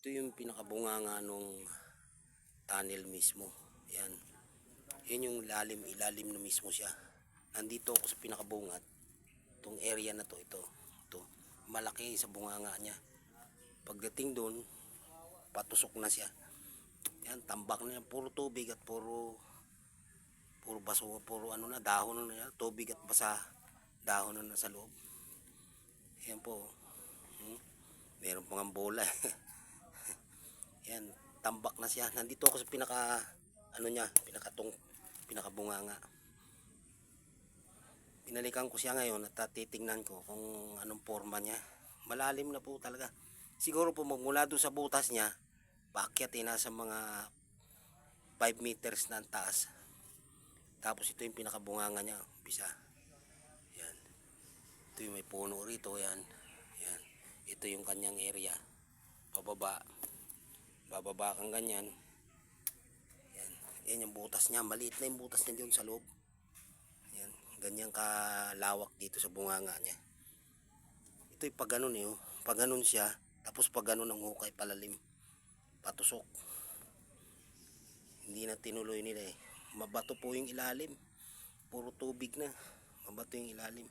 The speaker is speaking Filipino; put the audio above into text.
Ito yung pinakabunganga nung tunnel mismo. Yan. Yan yung lalim, ilalim na mismo siya. Nandito ako sa pinakabungat. Itong area na to, ito. Ito. Malaki sa bunganga niya. Pagdating doon, patusok na siya. Yan, tambak na yan. Puro tubig at puro puro baso, puro ano na, dahon na yan. Tubig at basa, dahon na nasa loob. Yan po. Hmm? Meron pang ang bola. Yan, tambak na siya. Nandito ako sa pinaka ano niya, pinakatong pinakabunganga. Pinalikan ko siya ngayon at titingnan ko kung anong forma niya. Malalim na po talaga. Siguro po magmula doon sa butas niya, paakyat eh, nasa mga 5 meters na ang taas. Tapos ito yung pinakabunganga niya, bisa. Yan. Ito yung may puno rito, yan. Yan. Ito yung kanyang area. Pababa. Bababa kang ganyan. Yan. Yan yung butas niya. Maliit na yung butas niya doon sa loob. Yan. Ganyan kalawak dito sa bunganga niya. Ito yung pag ganun eh. oh. Pag ganun siya. Tapos pag ganun ang hukay palalim. Patusok. Hindi na tinuloy nila eh. Mabato po yung ilalim. Puro tubig na. Mabato yung ilalim.